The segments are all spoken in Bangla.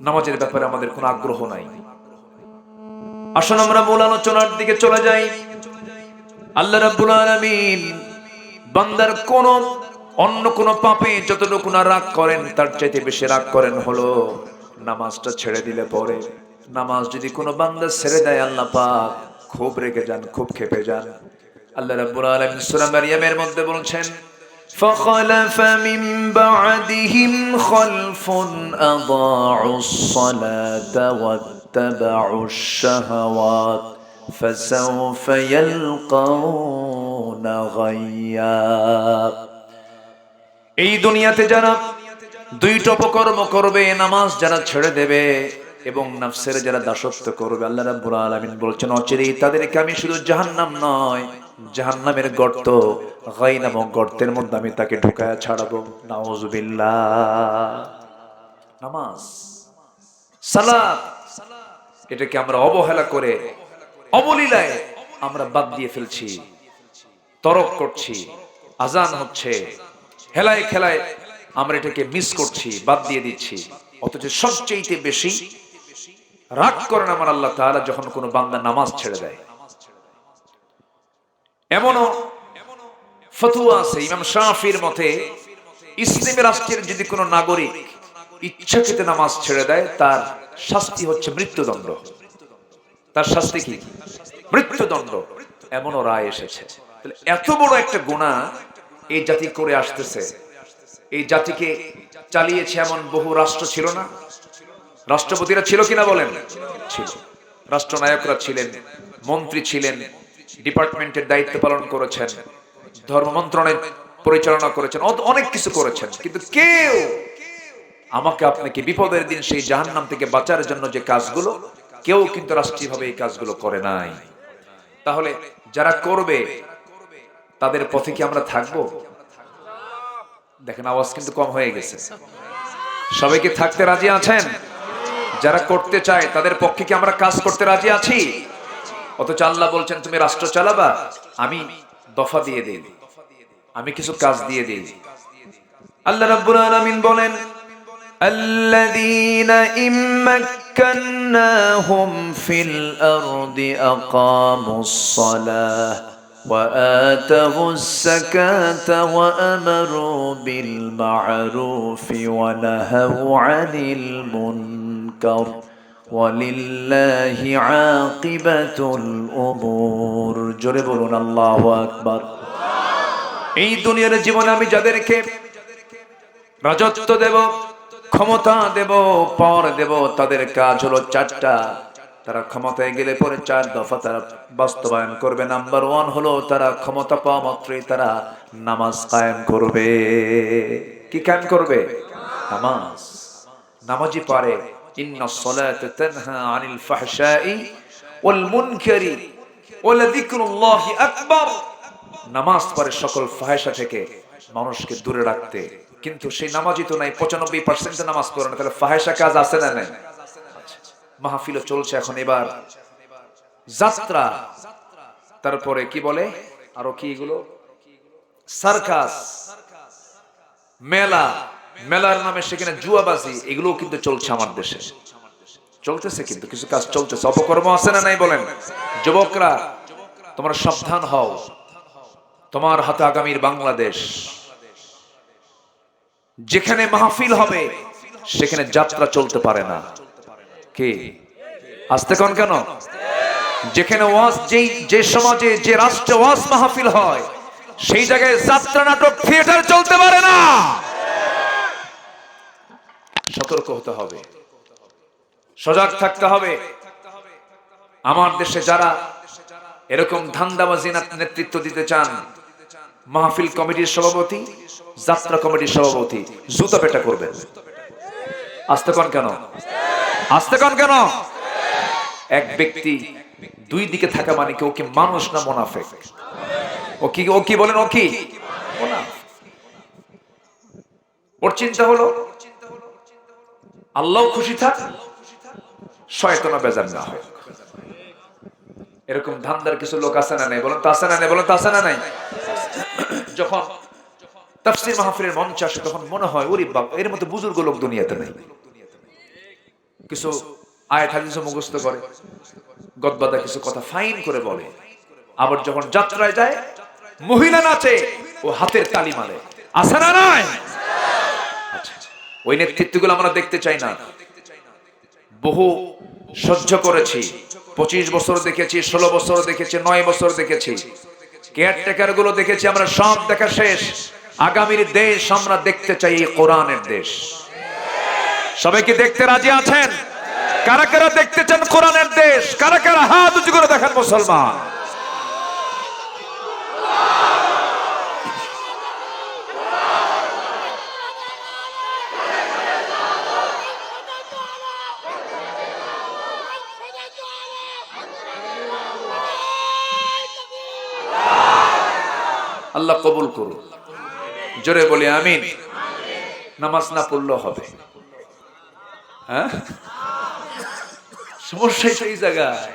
নামাজের ব্যাপারে আমাদের কোনো আগ্রহ নাই। আসুন আমরা মূল আলোচনার দিকে চলে যাই। আল্লাহ রাব্বুল আলামিন বান্দার কোন, অন্য কোন পাপে যতটুকু না রাগ করেন, তার চাইতে বেশি রাগ করেন হলো নামাজটা ছেড়ে দিলে পরে। নামাজ যদি কোনো বান্দা ছেড়ে দেয়, আল্লাহ পাক খুব রেগে যান, খুব খেপে যান। আল্লাহ রাব্বুল আলামিন সূরা মারইয়ামের মধ্যে বলছেন فخلف من بعدهم خلف أضاعوا الصلاة واتبعوا الشهوات فسوف يلقون غيا এই দুনিয়াতে যারা দুইটা অপকর্ম করবে নামাজ যারা ছেড়ে দেবে এবং নাফসের যারা দাসত্ব করবে আল্লাহ রাব্বুল আলামিন বলছেন অচিরেই তাদেরকে আমি শুধু জাহান্নাম নয় জাহান্নামের গর্ত, গাই নামক গর্তের মধ্যে আমি তাকে ঢুকায়া ছাড়াবো। নাউজুবিল্লাহ। নামাজ। সালাত। এটাকে আমরা অবহেলা করে, অবলীলায় আমরা বাদ দিয়ে ফেলছি। তরক করছি, আজান হচ্ছে। হেলায় খেলায় আমরা এটাকে মিস করছি, বাদ দিয়ে দিচ্ছি। অথচ সবচেয়ে বেশি রাগ করেন আমার আল্লাহ তাআলা যখন কোনো বান্দা নামাজ ছেড়ে দেয়। এমনও ফতুয়া আছে ইমাম শাফির মতে, ইসলামী রাষ্ট্রের যদি কোনো নাগরিক ইচ্ছাকৃত নামাজ ছেড়ে দেয়, তার শাস্তি হচ্ছে মৃত্যুদণ্ড। তার শাস্তি কি? মৃত্যুদণ্ড। এমনও রায় এসেছে। এত বড় একটা গুণা এই জাতি করে আসতেছে। এই জাতিকে চালিয়েছে এমন বহু রাষ্ট্র ছিল না? রাষ্ট্রপতিরা ছিল কিনা বলেন? ছিল। রাষ্ট্রনায়করা ছিলেন, মন্ত্রী ছিলেন ডিপার্টমেন্টের দায়িত্ব পালন করেছেন, ধর্ম মন্ত্রণালয় পরিচালনা করেছেন অনেক কিছু করেছেন। কিন্তু কেউ আমাকে আপনাকে বিপদের দিন সেই জাহান্নাম থেকে বাঁচার জন্য যে কাজগুলো, কেউ কিন্তু রাষ্ট্রীয়ভাবে এই কাজগুলো করে নাই। তাহলে যারা করবে, তাদের পথে কি আমরা থাকব? দেখেন আওয়াজ কিন্তু কম হয়ে গেছে। সবাই কি থাকতে রাজি আছেন? যারা করতে চায়, তাদের পক্ষে কি আমরা কাজ করতে রাজি আছি? অথচ আল্লাহ বলছেন তুমি রাষ্ট্র চালাবা আমি দফা দিয়ে দিই আমি কিছু কাজ দিয়ে দিই আল্লাহ রাব্বুল আলামিন বলেন الذين إن مكناهم في الأرض أقاموا الصلاة وآتوا الزكاة وأمروا بالمعروف ونهوا عن المنكر ولله عاقبة الأمور جربون الله أكبر এই দুনিয়ার জীবনে আমি যাদেরকে রাজত্ব দেব ক্ষমতা দেব পর দেব তাদের কাজ হলো চারটা তারা ক্ষমতায় গেলে পরে চার দফা তারা বাস্তবায়ন করবে নাম্বার ওয়ান হলো তারা ক্ষমতা পাওয়া মাত্রই তারা নামাজ কায়েম করবে কি কায়েম করবে নামাজ নামাজি পারে সলাতা তানহা আনিল ফাহশাই ওয়াল মুনকারি ওয়ালা যিকরুল্লাহি আকবার নামাজ পড়ে সকল ফাহেসা থেকে মানুষকে দূরে রাখতে। কিন্তু সেই নামাজই তো নাই, পঁচানব্বই পার্সেন্ট নামাজ পড়ে না, তাহলে ফাহেসা কাজ আছে না নাই? মাহফিলও চলছে এখন এবার। যাত্রা, তারপরে কি বলে? আরও কি এগুলো? সার্কাস, মেলা। মেলার নামে সেখানে জুয়াবাজি এগুলো কিন্তু চলছে আমার দেশে। চলতেছে কিন্তু, কিছু কাজ চলতেছে। অপকর্ম আছে না নাই বলেন? যুবকরা, তোমরা সাবধান হও। তোমার হাতে আগামীর বাংলাদেশ। যেখানে মাহফিল হবে, সেখানে যাত্রা চলতে পারে না। কি? আসতে কোন কেন? যেখানে ওয়াজ, যেই, যে সমাজে, যে রাষ্ট্রে ওয়াজ মাহফিল হয়, সেই জায়গায় যাত্রা, নাটক, থিয়েটার চলতে পারে না। সতর্ক হতে হবে। সজাগ থাকতে হবে। আমার দেশে যারা এরকম ধান্দাবাজি নেতৃত্ব দিতে চান, মাহফিল কমিটির সভাপতি, যাত্রা কমিটির সভাপতি, জুতা পেটা করবেন। আসতে কন কেন? আসতে কন কেন? এক ব্যক্তি দুই দিকে থাকা মানে কি ও কি মানুষ না মোনাফেক? ও কি ও কি বলেন ও কি। ওর চিন্তা হলো আল্লাহ খুশি থাক শয়তনা বেজার না হয় এরকম ধান্দার কিছু লোক আছে না নাই? বলেন তো আছে না নাই? বলেন তো আছে না নাই? যখন তাফসির মাহফিলের মঞ্চ আসে, তখন মনে হয়, ওরে বাবা, এর মতো বুজুর্গ লোক দুনিয়াতে নাই। কিছু আয়াত হাদিস মুখস্থ করে, গদবাদা কিছু কথা ফাইন করে বলে। আবার যখন যাত্রায় যায়, মহিলা নাচে, ও হাতের তালি মারে। আছে না নাই? ওই নেতৃত্বগুলো আমরা দেখতে চাই না। বহু সহ্য করেছি। পঁচিশ বছর দেখেছি, ষোলো বছর দেখেছি, নয় বছর দেখেছি। কেয়ারটেকারগুলো দেখেছি, আমরা সব দেখা শেষ। আগামীর দেশ আমরা দেখতে চাই এই কোরআনের দেশ। সবাই কি দেখতে রাজি আছেন? কারা কারা দেখতে চান কোরআনের দেশ? কারা কারা হাত উঁচু করে দেখেন মুসলমান? আল্লাহ কবুল করুন জোরে বলি আমিন। নামাজ না পড়লেও হবে। হ্যাঁ? সমস্যা সেই জায়গায়।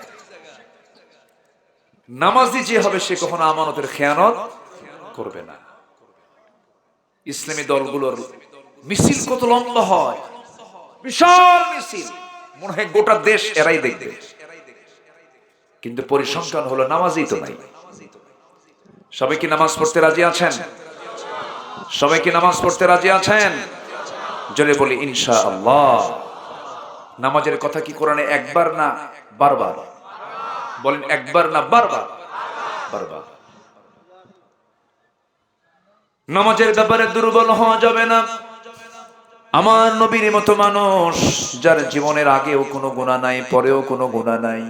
নামাজি যে হবে সে কখনো আমানতের খেয়ানত করবে না। ইসলামী দলগুলোর মিছিল কত লম্বা হয়। বিশাল মিছিল। মনে হয় গোটা দেশ এরাই দেখবে। কিন্তু পরিসংখ্যান হলো নামাজই তো নাই। সবাই কি নামাজ পড়তে রাজি আছেন? সবাই কি নামাজ পড়তে রাজি আছেন? জোরে বলি ইনশা আল্লাহ নামাজের কথা কি কোরআনে একবার না বারবার? বলেন, একবার না বারবার? বারবার। নামাজের ব্যাপারে দুর্বল হওয়া যাবে না। আমার নবীর মতো মানুষ, যার জীবনের আগেও কোনো গুণা নাই, পরেও কোনো গুণা নাই,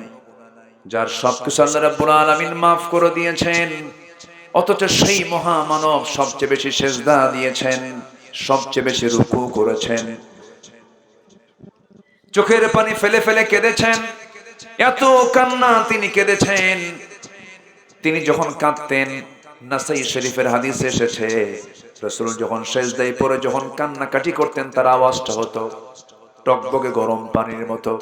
যার সবকিছু আল্লাহ রাব্বুল আলামিন মাফ করে দিয়েছেন। অথচ সেই মহামানব সবচেয়ে বেশি সেজদা দিয়েছেন, সবচেয়ে বেশি রুকু করেছেন। চোখের পানি ফেলে ফেলে কেঁদেছেন, এত কান্না তিনি কেঁদেছেন। তিনি যখন কাঁদতেন, নাসাই শরীফের হাদিস এসেছে, রসুল যখন সেজদায় পরে যখন কান্নাকাটি করতেন, তার আওয়াজটা হতো টকবগে গরম পানির মতো।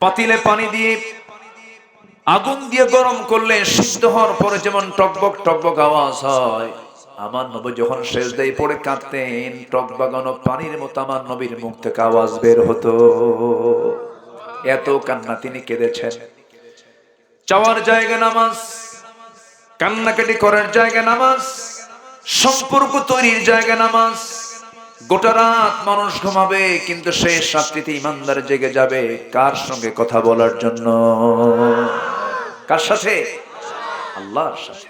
পাতিলে পানি দিয়ে আগুন দিয়ে গরম করলে সিদ্ধ হওয়ার পরে যেমন টকবক টকবক আওয়াজ হয়। আমার নবী যখন শেষ দেয় পড়ে কাঁদতেন, টক বাগানো পানির মতো আমার নবীর মুখ থেকে আওয়াজ বের হতো। এত কান্না তিনি কেঁদেছেন। চাওয়ার জায়গা নামাজ, কান্নাকাটি করার জায়গা নামাজ, সম্পর্ক তৈরির জায়গা নামাজ। গোটা রাত মানুষ ঘুমাবে, কিন্তু শেষ রাত্রিতে ইমানদার জেগে যাবে কার সঙ্গে কথা বলার জন্য? কার সাথে? আল্লাহর সাথে।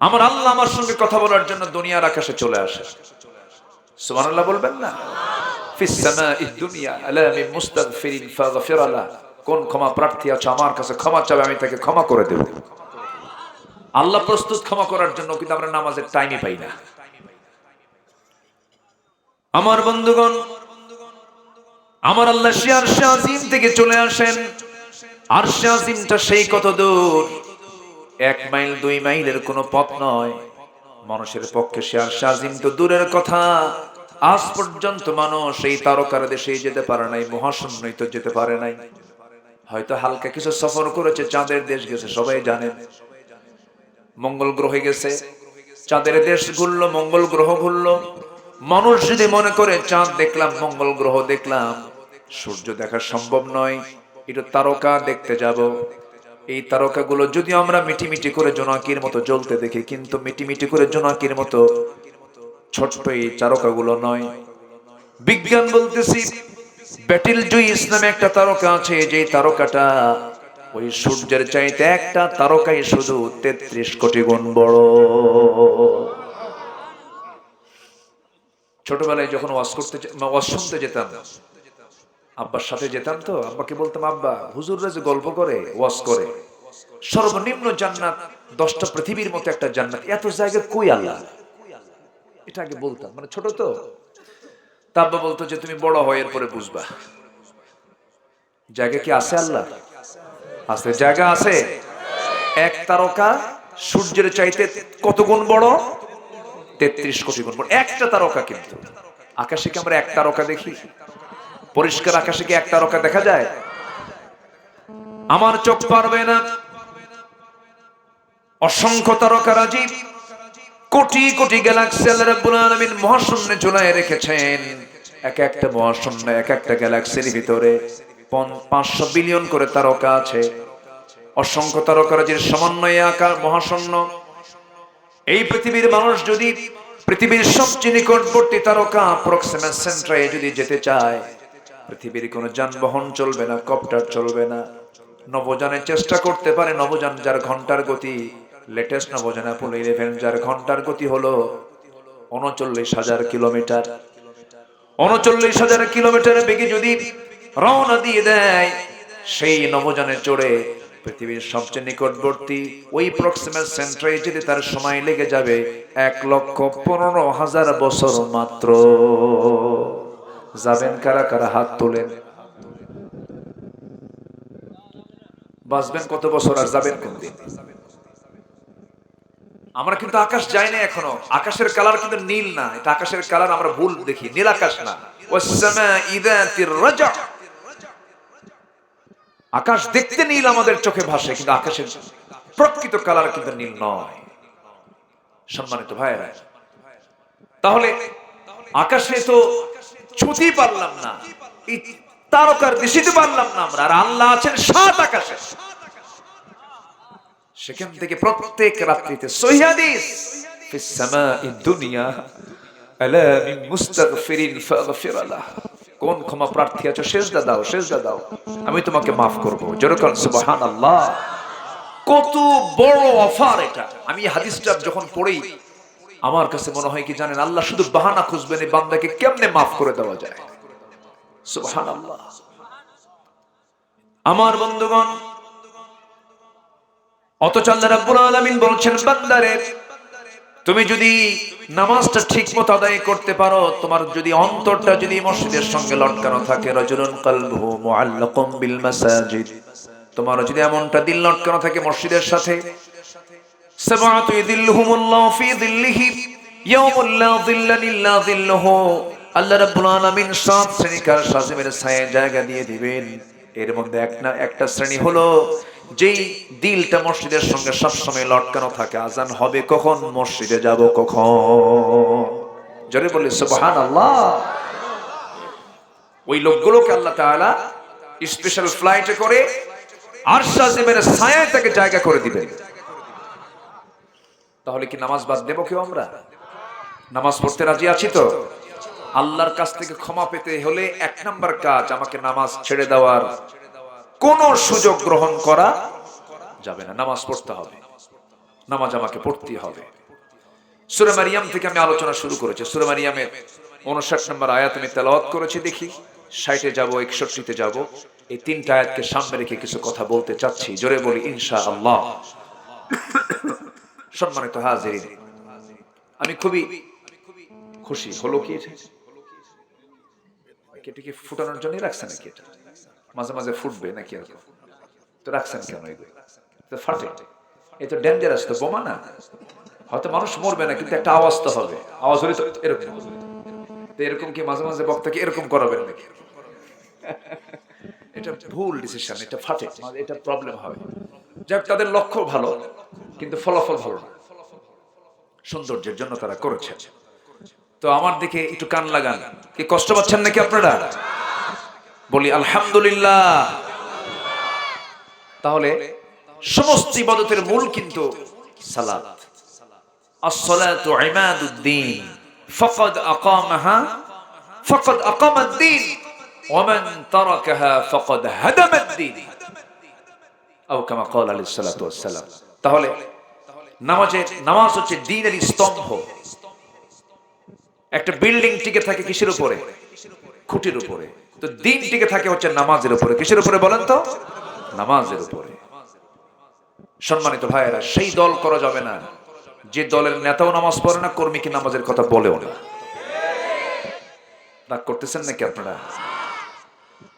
আমার আল্লাহ আমার সঙ্গে কথা বলার জন্য দুনিয়ার আকাশে চলে আসে। বলবেন না? কোন ক্ষমা প্রার্থী আছে আমার কাছে ক্ষমা চাবে, আমি তাকে ক্ষমা করে দেব। আল্লাহ প্রস্তুত ক্ষমা করার জন্য কিন্তু আমরা নামাজের টাইমই পাই না। আমার বন্ধুগণ, আমার আল্লাহ শিয়ার শাহিম থেকে চলে আসেন। আর শাহিমটা সেই কত দূর? এক মাইল, দুই মাইলের কোনো পথ নয়। মানুষের পক্ষে শেয়ার শাহিম তো দূরের কথা। আজ পর্যন্ত মানুষ এই তারকার দেশে যেতে পারে নাই মহাশূন্যই তো যেতে পারে নাই। হয়তো হালকা কিছু সফর করেছে, চাঁদের দেশ গেছে, সবাই জানেন মঙ্গল গ্রহে গেছে, চাঁদের দেশ ঘুরলো, মঙ্গল গ্রহ ঘুরলো। মানুষ যদি মনে করে, চাঁদ দেখলাম, মঙ্গল গ্রহ দেখলাম, সূর্য দেখা সম্ভব নয়। এটা তারকা দেখতে যাব। এই তারকাগুলো যদি আমরা মিটি মিটি করে জোনাকির মতো জ্বলতে দেখি, কিন্তু মিটি মিটি করে জোনাকির মতো ছোট্ট এই তারকাগুলো নয়। বিজ্ঞান বলতেছি, ব্যাটিল জুইস নামে একটা তারকা আছে যে তারকাটা ওই সূর্যের চাইতে একটা তারকাই শুধু তেত্রিশ কোটি গুণ বড়। ছোটবেলায় যখন ওয়াজ করতে ওয়াজ শুনতে যেতাম আব্বার সাথে যেতাম তো, আব্বাকে বলতাম, আব্বা, হুজুররা যে গল্প করে, ওয়াজ করে, সর্বনিম্ন জান্নাত, দশটা পৃথিবীর মতো একটা জান্নাত, এত জায়গা কই আল্লাহ? এটা আগে বলতাম মানে ছোট তো। তা আব্বা বলতো যে, তুমি বড় হয়, এরপরে বুঝবা। জায়গা কি আছে আল্লাহ? আছে, জায়গা আছে। এক তারকা সূর্যের চাইতে কত গুণ বড়? তেত্রিশ কোটি গুণ বড়। একটা তারকা কিন্তু। আকাশে কি আমরা এক তারকা দেখি? পরিষ্কার আকাশে কি এক তারকা দেখা যায়? আমার চোখ পারবে না। অসংখ্য তারকা রাজীব কোটি কোটি গ্যালাক্সি আল্লাহ রাব্বুল আলামিন মহাশূন্যে ঝুলায় রেখেছেন। এক একটা মহাশূন্য, এক একটা গ্যালাক্সির ভিতরে পাঁচশো বিলিয়ন করে তারকা আছে। অসংখ্য তারকারাজির সমন্বয়ে আকার মহাশূন্য। এই পৃথিবীর মানুষ যদি পৃথিবীর সবচেয়ে নিকটবর্তী তারকা প্রক্সিমা সেন্ট্রায় যদি যেতে চায় পৃথিবীর কোনো যানবাহন চলবে না কপ্টার চলবে না। নবযানের চেষ্টা করতে পারে নবযান যার ঘণ্টার গতি। লেটেস্ট নবযান অ্যাপোলো ইলেভেন যার ঘণ্টার গতি হলো উনচল্লিশ হাজার কিলোমিটার। উনচল্লিশ হাজার কিলোমিটারের বেগে যদি রওনা দিয়ে দেয়, সেই নবযানে চড়ে পৃথিবীর সবচেয়ে নিকটবর্তী ওই প্রক্সিমাল সেন্টারে যেতে তার সময় লেগে যাবে এক লক্ষ পনেরো হাজার বছর মাত্র। যাবেন কারা কারা হাত তোলেন? বাঁচবেন কত বছর আর যাবেন কোন দিন? আমরা কিন্তু আকাশ যাই না এখনও। আকাশের কালার কিন্তু নীল না। এটা আকাশের কালার আমরা ভুল দেখি। নীল আকাশ না। আকাশ দেখতে নীল আমাদের চোখে ভাসে, কিন্তু আকাশের প্রকৃত কালার কিন্তু নীল নয়। সম্মানিত ভাইয়েরা, তাহলে আকাশে তো ছুটি পারলাম না। তারকার দিশিতে পারলাম না আমরা। আর আল্লাহ আছেন সাত আকাশে। সেখান থেকে প্রত্যেক রাত্রিতে সামাই দুনিয়া, আলা মিন মুস্তাগফিরিন ফাগফির কোন ক্ষমা প্রার্থী আছো, সেজদা দাও সেজদা দাও। আমি তোমাকে মাফ করব। যেরকম সুবহানাল্লাহ। কত বড় অফার এটা। আমি হাদিসটা যখন পড়ি আমার কাছে মনে হয় কি জানেন, আল্লাহ শুধু বাহানা খুঁজবেন, এই বান্দাকে কেমনে মাফ করে দেওয়া যায়? আমার বন্ধুগণ তুমি যদি নামাজটা ঠিক মতো আদায় করতে পারো, তোমার যদি অন্তরটা যদি মসজিদের সঙ্গে লটকানো থাকে বিল তোমার যদি এমনটা দিল লটকানো থাকে মসজিদের সাথে ইয়াউমুল লা দিল্লা ইল্লা দিল্লুহু আল্লাহ রাব্বুল আলামিন সাত ছায়া জায়গা দিয়ে দিবেন। এর মধ্যে এক না, একটা শ্রেণি হলো যেই দিলটা মসজিদের সঙ্গে লটকানো থাকে। আজান হবে কখন? মসজিদে যাব কখন? জোরে বলি সুবহান আল্লাহ ওই লোকগুলোকে আল্লাহ তাআলা স্পেশাল ফ্লাইটে করে আর সাজিমের ছায়ায় তাকে জায়গা করে দিবেন। তাহলে কি নামাজ বাদ দেবো কেউ আমরা? নামাজ পড়তে রাজি আছি তো? আল্লাহর কাছ থেকে ক্ষমা পেতে হলে এক নাম্বার কাজ আমাকে নামাজ ছেড়ে দেওয়ার কোন সুযোগ গ্রহণ করা যাবে না। নামাজ পড়তে হবে। নামাজ আমাকে পড়তে হবে। সুরে মারিয়াম থেকে আমি আলোচনা শুরু করেছি। সুরে মারিয়ামের উনষাট নম্বর আয়াত আমি তেলাওয়াত করেছি, দেখি। ষাটে যাব, একষট্টিতে যাব। এই তিনটা আয়াতকে সামনে রেখে কিছু কথা বলতে চাচ্ছি। জোরে বলি ইনশা আল্লাহ সম্মানিত হাজির আমি খুবই খুশি। হলো কি এটা? এটা ফুটানোর নাকি এটা? মাঝে মাঝে ফুটবে নাকি আর তো রাখছেন কেন এগুলো? ফাটে। এ তো ডেঞ্জারাস তো বোমা না? হয়তো মানুষ মরবে না, কিন্তু একটা আওয়াজ তো হবে। আওয়াজ হলে তো এরকম তো এরকম কি মাঝে মাঝে বক্তাকে এরকম করাবেন নাকি? এটা ভুল ডিসিশন এটা ফাটে। এটা প্রবলেম হবে। যাক, তাদের লক্ষ্য ভালো। কিন্তু ফলাফল ভালো না সৌন্দর্যের জন্য তারা করেছে তো আমার দিকে একটু কান লাগান কি কষ্ট পাচ্ছেন নাকি আপনারা বলি আলহামদুলিল্লাহ তাহলে সমস্ত ইবাদতের মূল কিন্তু সালাত الصلاة عماد الدين فقد أقامها فقد أقام الدين ومن تركها فقد هدم الدين أو كما قال عليه الصلاة والسلام তাহলে নামাজের নামাজ হচ্ছে দ্বীনের স্তম্ভ। একটা বিল্ডিং টিকে থাকে কিসের উপরে? খুঁটির উপরে। তো দিন টিকে থাকে হচ্ছে নামাজের উপরে। কিসের উপরে বলেন তো? নামাজের উপরে। সম্মানিত ভাইয়েরা, সেই দল করা যাবে না। যে দলের নেতাও নামাজ পড়ে না, কর্মী কি নামাজের কথা বলেও না? রাগ করতেছেন নাকি আপনারা?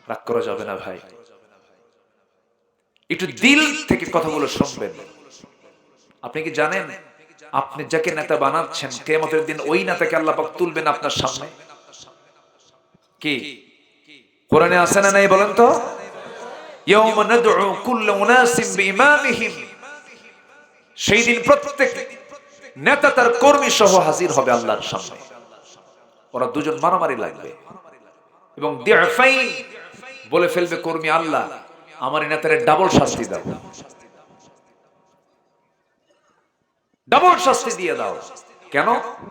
রাগ করা যাবে না ভাই। একটু দিল থেকে কথাগুলো শুনবেন। আপনি কি জানেন? আপনি যাকে নেতা বানাচ্ছেন কেমতের দিন ওই নেতাকে আল্লাহ তুলবেন আপনার সামনে। কি? কোরআনে আছে না নাই বলেন তো? ইয়াউম সেই দিন প্রত্যেক নেতা তার কর্মী সহ হাজির হবে আল্লাহর সামনে। ওরা দুজন মারামারি লাগবে। এবং বলে ফেলবে কর্মী আল্লাহ, আমার নেতারে ডাবল শাস্তি দাও। ডাবল শাস্তি দিয়ে দাও। কেন?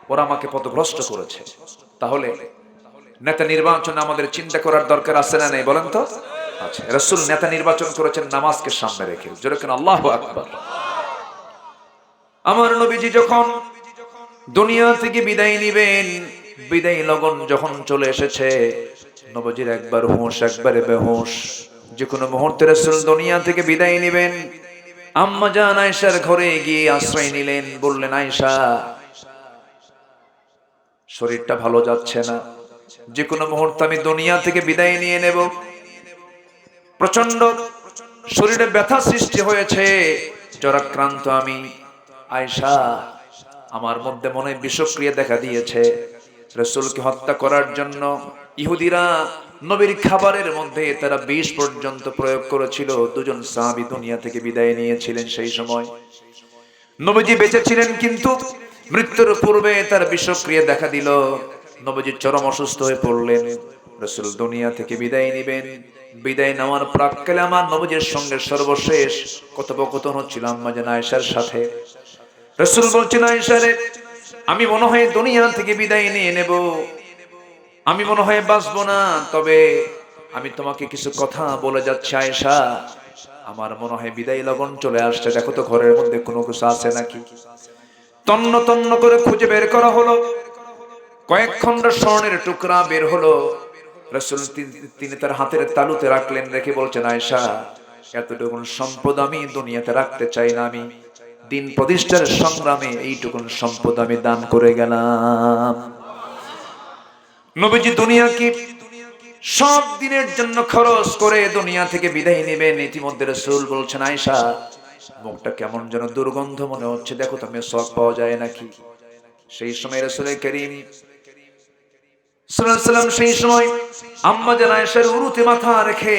ওরা আমাকে পথভ্রষ্ট করেছে। তাহলে নেতা নির্বাচনে আমাদের চিন্তা করার দরকার আছে না নেই বলেন তো? আচ্ছা রসুল নেতা নির্বাচন করেছেন, নামাজকে সামনে রেখে। যেরকম আল্লাহ আকবর। আমার নবীজি যখন দুনিয়া থেকে বিদায় নিবেন, বিদায় লগন যখন চলে এসেছে, নবজির একবার হুঁশ, একবারে বেহুশ। যে কোনো মুহূর্তে রসুল দুনিয়া থেকে বিদায় নিবেন আম্মা জান আয়সার ঘরে গিয়ে আশ্রয় নিলেন, বললেন আয়সা শরীরটা ভালো যাচ্ছে না। যে কোনো মুহূর্তে আমি দুনিয়া থেকে বিদায় নিয়ে নেব। প্রচণ্ড শরীরে ব্যথা সৃষ্টি হয়েছে, জ্বরাক্রান্ত আমি। আয়সা আমার মধ্যে মনে বিষক্রিয়া দেখা দিয়েছে। রসুলকে হত্যা করার জন্য ইহুদিরা নবীর খাবারের মধ্যে তারা বিষ পর্যন্ত প্রয়োগ করেছিল, দুজন সাহাবি দুনিয়া থেকে বিদায় নিয়েছিলেন সেই সময়। নবীজি বেঁচে ছিলেন কিন্তু মৃত্যুর পূর্বে তার বিষক্রিয়া দেখা দিল। নবীজি চরম অসুস্থ হয়ে পড়লেন। রসুল দুনিয়া থেকে বিদায় নেবেন। বিদায় নেওয়ার প্রাককালে আমার নবীজির সঙ্গে সর্বশেষ কথোপকথন হচ্ছিল আম্মা জান আয়েশার সাথে। রসুল বলছেন আয়েশারে আমি মনে হয় দুনিয়া থেকে বিদায় নিয়ে নেব। আমি মনে হয় বাঁচবো না, তবে আমি তোমাকে কিছু কথা বলে যাচ্ছি, আয়েশা। আমার মনে হয় বিদায় লগন চলে আসছে। দেখো তো ঘরের মধ্যে কোনো কিছু আছে নাকি? তন্ন তন্ন করে খুঁজে বের করা হলো। কয়েক খন্ড স্বর্ণের টুকরা বের হলো। রসুল তিনি তার হাতের তালুতে রাখলেন রেখে বলছেন আয়সা এতটুকু সম্পদ আমি দুনিয়াতে রাখতে চাই না আমি। দিন প্রতিষ্ঠার সংগ্রামে এইটুকুন সম্পদ আমি দান করে গেলাম। নবীজি দুনিয়া কি সব দিনের জন্য খরচ করে দুনিয়া থেকে বিদায় নেবেন। ইতিমধ্যে রসুল বলছেন আয়সা মুখটা কেমন যেন দুর্গন্ধ মনে হচ্ছে। দেখো, তুমি সব পাওয়া যায় নাকি? সেই সময় রসুলের করিম সাল্লাম সেই সময় আম্মা জান উরুতে মাথা রেখে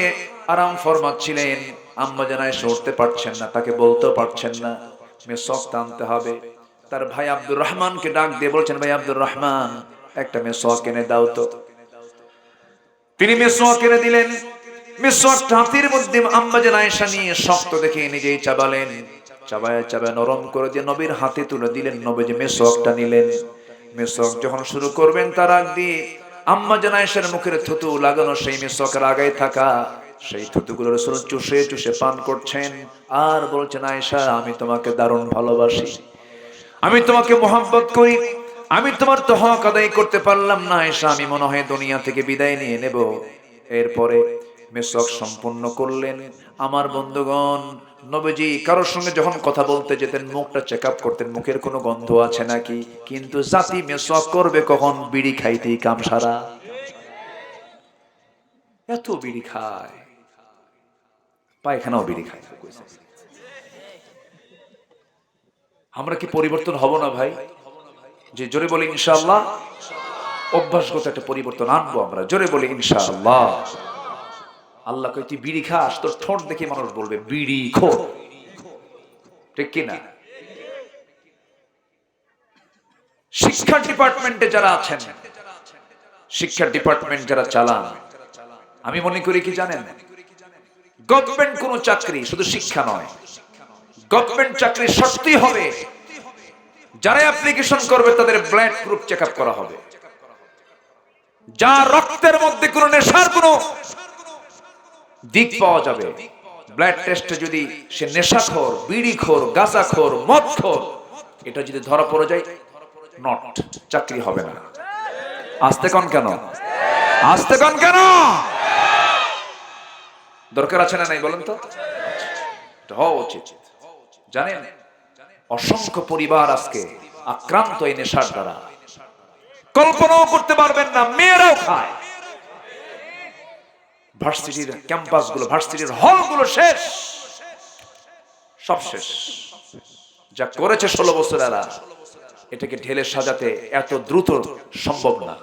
আরাম ফরমাচ্ছিলেন। আম্মা জান আয়েশা উঠতে পারছেন না, তাকে বলতেও পারছেন না। মেসক টানতে হবে। তার ভাই আব্দুর রহমানকে ডাক দিয়ে বলছেন, ভাই আব্দুর রহমান একটা মেসক এনে দাও তো। তিনি মেসোয়াক এনে দিলেন। মেসোয়াক হাতির মধ্যে আম্মা যেন আয়েশা নিয়ে শক্ত দেখে নিজেই চাবালেন। চাবায় চাবায় নরম করে দিয়ে নবীর হাতে তুলে দিলেন। নবী যে মেসোয়াকটা নিলেন। মেসোয়াক যখন শুরু করবেন তার আগ দিয়ে আম্মা যেন আয়েশার মুখের থুতু লাগানো সেই মেসোয়াকের আগায় থাকা। সেই থুতুগুলো রসুল চুষে চুষে পান করছেন। আর বলছেন, আয়েশা, আমি তোমাকে দারুণ ভালোবাসি। আমি তোমাকে মোহাম্মত করি। আমি তোমার তো হক আদায় করতে পারলাম না, এসা, আমি মনে হয় দুনিয়া থেকে বিদায় নিয়ে নেব। এরপরে মেসক সম্পূর্ণ করলেন। আমার বন্ধুগণ, নবীজি, কারোর সঙ্গে যখন কথা বলতে যেতেন, মুখটা চেক আপ করতেন, মুখের কোনো গন্ধ আছে নাকি? কিন্তু জাতি মেসক করবে কখন? বিড়ি খাইতেই কাম সারা এত বিড়ি খায়। পায়খানাও বিড়ি খায়। আমরা কি পরিবর্তন হব না ভাই? যে জোরে বলি ইনশাআল্লাহ, অভ্যাসগত একটা পরিবর্তন আনব আমরা। জোরে বলি ইনশাআল্লাহ। আল্লাহ কই তুই বিড়ি খাস? তোর ঠোঁট দেখে মানুষ বলবে, বিড়ি খো ঠিক কিনা শিক্ষা ডিপার্টমেন্টে যারা আছেন, শিক্ষা ডিপার্টমেন্ট যারা চালান, আমি মনে করি কি জানেন? গভর্নমেন্ট কোন চাকরি শুধু শিক্ষা নয়, গভর্নমেন্ট চাকরি সত্যি হবে। যারা অ্যাপ্লিকেশন করবে, তাদের ব্লাড গ্রুপ চেক করা হবে। যা রক্তের মধ্যে কোনো নেশার কোনো দিক পাওয়া যাবে। ব্লাড টেস্টে যদি সে নেশাখোর, বিড়িখোর, গাঁজাখোর, মদখোর, এটা যদি ধরা পড়ে যায় নট চাকরি হবে না। আসতে কন কেন? আসতে কন কেন? দরকার আছে না নাই বলেন তো? হওয়া উচিত। জানেন অসংখ্য পরিবার আজকে আক্রান্ত এই নেশার দ্বারা। কল্পনাও করতে পারবেন না, মেয়েরাও খায়। ভার্সিটির ক্যাম্পাসগুলো ভার্সিটির হলগুলো শেষ। সব শেষ। যা করেছে ষোলো বছর এরা এটাকে ঢেলে সাজাতে এত দ্রুত সম্ভব না।